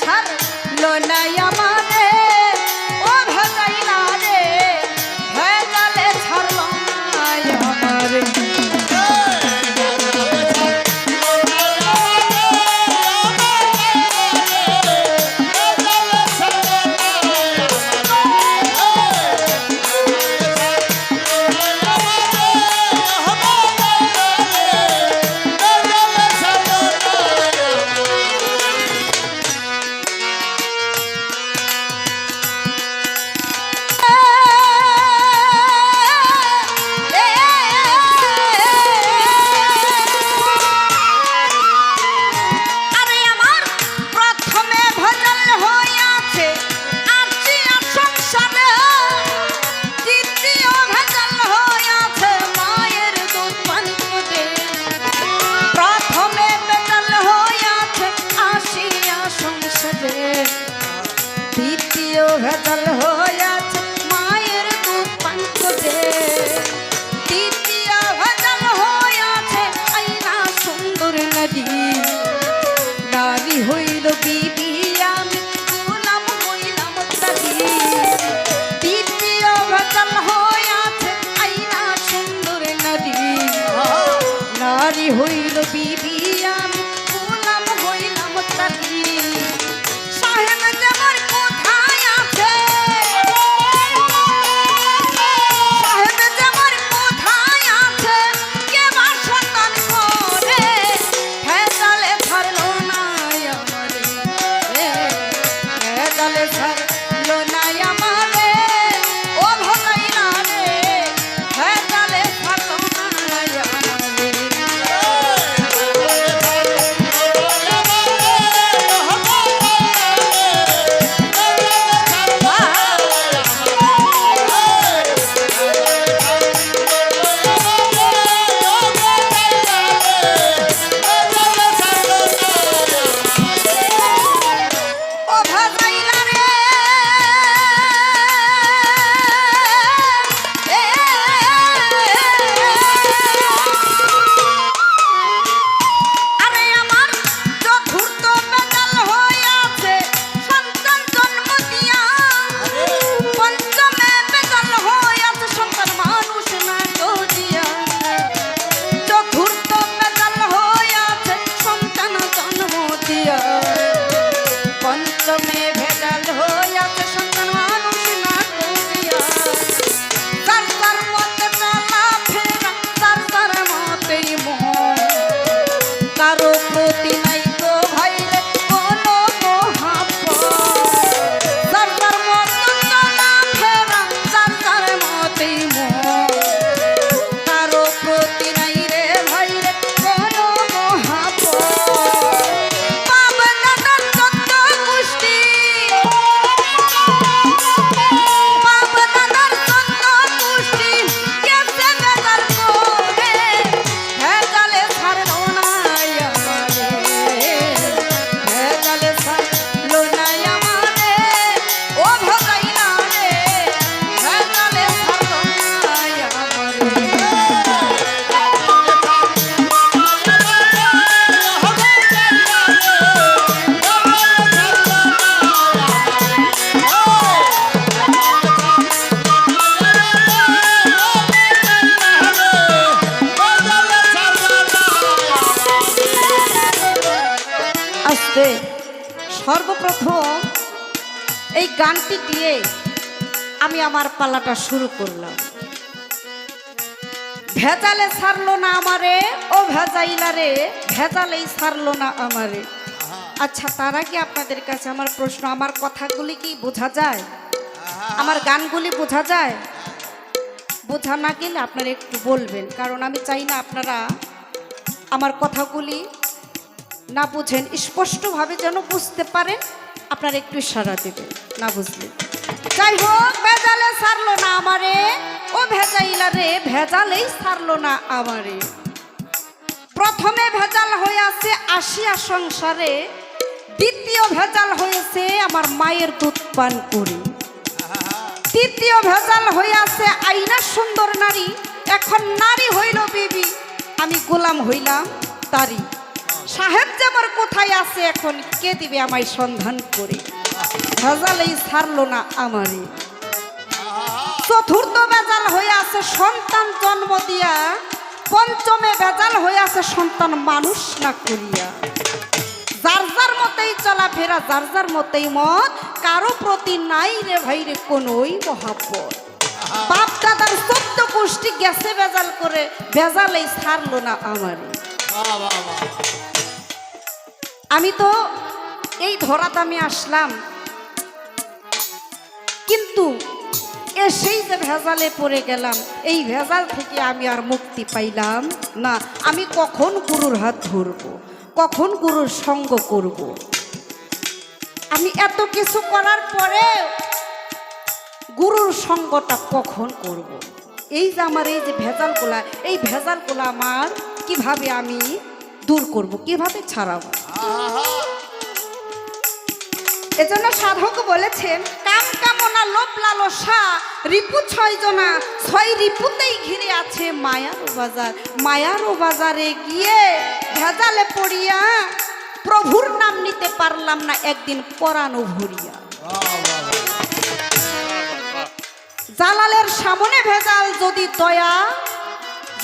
ছাড়লো সর্বপ্রথম এই গানটি দিয়ে আমি আমার পালাটা শুরু করলাম। ভেজালে ছাড়লো না আমারে, ও ভেজাইলা রে, ভেজালেই ছাড়লো না আমারে। আচ্ছা তার আগে আপনাদের কাছে আমার প্রশ্ন, আমার কথাগুলি কি বোঝা যায়? আমার গানগুলি বোঝা যায়? বোঝা না গেলে আপনারা একটু বলবেন, কারণ আমি চাই না আপনারা আমার কথাগুলি না বুঝেন, স্পষ্টভাবে যেন বুঝতে পারেন, আপনার একটু ইশারা দেবেন, না বুঝলে। যাই হোক, ভেজালে সারলো না আমারে, ও ভেজাইলা রে, ভেজালেই সারলো না আমারে। প্রথমে ভেজাল হয়ে আছে আসিয়া সংসারে, দ্বিতীয় ভেজাল হয়েছে আমার মায়ের দুধ পান করে। তৃতীয় ভেজাল হইয়াছে আইনা সুন্দর নারী, এখন নারী হইল বিবি, আমি গোলাম হইলাম তারি সাহেব যে আমার কোথায় আছে এখন, কে দিবে আমায় সন্ধান করে? ভেজালেই ছাড়লো না আমারে। চতুর্থ বেজাল হয়ে আছে সন্তান জন্ম দিয়া, পঞ্চমে বেজাল হয়ে আছে সন্তান মানুষ না করিয়া। যার যার মতেই চলাফেরা, যার যার মতেই মত, কারও প্রতি নাই রে ভাই রে কোনোই মহাপদ বাপ দাদার চোদ্দ গোষ্ঠী গেছে বেজাল করে বেজালেই ছাড়লো না আমারে। আমি তো এই ধরাতে আমি আসলাম। কিন্তু এসেই যে ভেজালে পড়ে গেলাম, এই ভেজাল থেকে আমি আর মুক্তি পাইলাম না। আমি কখন গুরুর হাত ধরব? কখন গুরুর সঙ্গ করব? আমি এত কিছু করার পরে গুরুর সঙ্গটা কখন করব। এই যে আমার এই যে ভেজাল ভেজালগুলা, এই ভেজাল ভেজালগুলা আমার কীভাবে আমি দূর করব কীভাবে ছাড়াবো? এজন্য সাধক বলেছেন কাম কামনা লোভ লালসা রিপু ছয় জনা ছয় রিপুতেই ঘিরে আছে মায়ারও বাজার। মায়ারও বাজারে গিয়ে ভেজালে পড়িয়া প্রভুর নাম নিতে পারলাম না একদিন পরানো ভরিয়া। জালালের সামনে ভেজাল যদি দয়া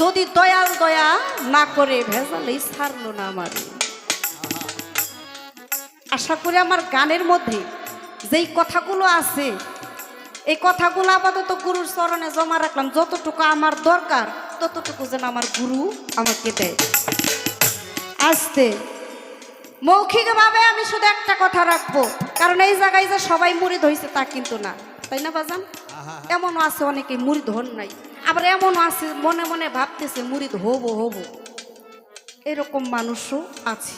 যদি দয়াল দয়া না করে ভেজালেই ছাড়লো না আমার। আশা করি আমার গানের মধ্যে যেই কথাগুলো আছে, এই কথাগুলো আপাতত গুরুর চরণে জমা রাখলাম। যতটুকু আমার দরকার, ততটুকু যেন আমার গুরু আমাকে দেয়। আসতে মৌখিকভাবে আমি শুধু একটা কথা রাখব, কারণ এই জায়গায় যে সবাই মুড়ি ধইছে তা কিন্তু না। তাই না, বাজান? এমনও আছে অনেকে মুড়ি ধন নাই। আবার এমনও আছে, মনে মনে ভাবতেছে মুড়ি হব হব এরকম মানুষও আছে।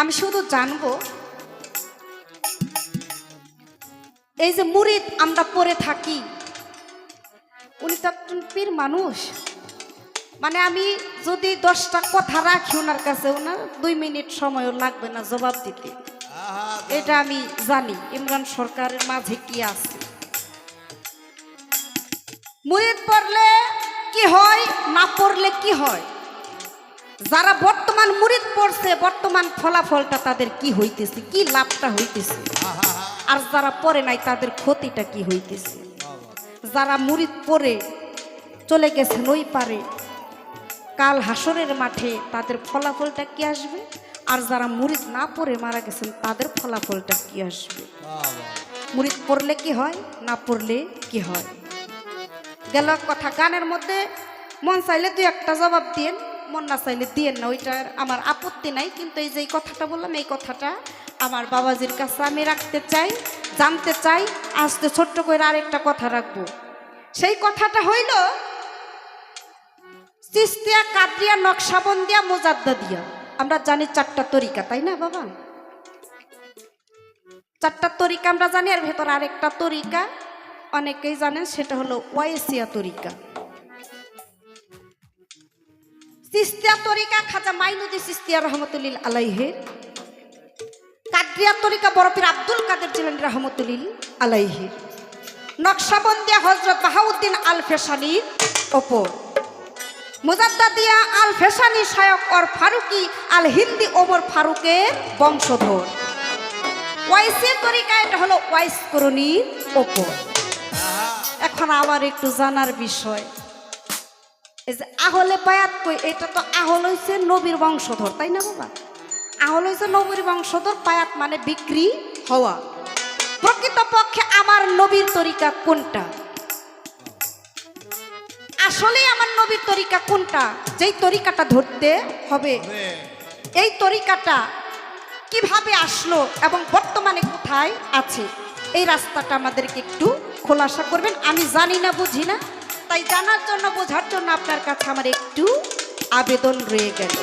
আমি শুধু জানব, এই যে মুরিদ আমরা পরে থাকি, উনি তো একজন পীর মানুষ। মানে আমি যদি দশটা কথা রাখি ওনার কাছে, ওনার দুই মিনিট সময়ও লাগবে না জবাব দিতে। এটা আমি জানি, ইমরান সরকারের মাঝে কি আছে। মুরিদ পড়লে কি হয়, না পড়লে কি হয়? যারা বর্তমান মুরিদ পড়ছে, বর্তমান ফলাফলটা তাদের কি হইতেছে, কি লাভটা হইতেছে? আর যারা পড়ে নাই, তাদের ক্ষতিটা কি হইতেছে? যারা মুরিদ পড়ে, চলে গেছেন ওই পারে, কাল হাসরের মাঠে তাদের ফলাফলটা কি আসবে? আর যারা মুরিদ না পড়ে মারা গেছেন, তাদের ফলাফলটা কি আসবে? মুরিদ পড়লে কি হয়, না পড়লে কি হয়? গেল কথা, গানের মধ্যে মন চাইলে দুই একটা জবাব দিন মন না চাইলে দিয়েন না, ওইটার আমার আপত্তি নাই, কিন্তু এই যে কথাটা বললাম, এই কথাটা আমার বাবাজির কাছে আমি রাখতে চাই, জানতে চাই আজকে ছোট্ট করে আরেকটা কথা রাখব। সেই কথাটা হইল, চিস্তিয়া, কাদরিয়া, নকশাবন্দিয়া মোজাদ্দা দিয়া আমরা জানি চারটা তরিকা, তাই না বাবা? চারটা তরিকা আমরা জানি আর ভেতর আরেকটা তরিকা, অনেকেই জানেন, সেটা হলো ওয়াইসিয়া তরিকা। সিস্তিয়া তরিকা, খাজা মাইনুদ্দিন সিস্তিয়া রহমতুলিল আলাইহের কাদরিয়া তরিকা বরফির আব্দুল কাদের জিলানি রহমতুল্লিল আলাইহের নকশাবন্দিয়া হজরত বাহাউদ্দিন আল ফেসানির ওপর। মুজাদ্দাদিয়া আল ফেসানি শায়ক অর ফারুকি, আল হিন্দি ওমর ফারুকের বংশধর। ওয়াইসের তরিকা এটা হলো ওয়াইস করণীর ওপর। এখন আবার একটু জানার বিষয়। এই যে আহলে বায়াত কই, এটা তো আহল হইছে নবীর বংশধর, তাই না বাবা? আহল হইছে নবীর বংশধর পায়াত মানে বিক্রি হওয়া। প্রকৃতপক্ষে আমার নবীর তরিকা কোনটা? আসলেই আমার নবীর তরিকা কোনটা? যেই তরিকাটা ধরতে হবে। এই তরিকাটা কীভাবে আসলো এবং বর্তমানে কোথায় আছে? এই রাস্তাটা আমাদেরকে একটু খোলাসা করবেন। আমি জানি না, বুঝি না। তাই জানার জন্য, বোঝার জন্য আপনার কাছে আমার একটু আবেদন রয়ে গেল।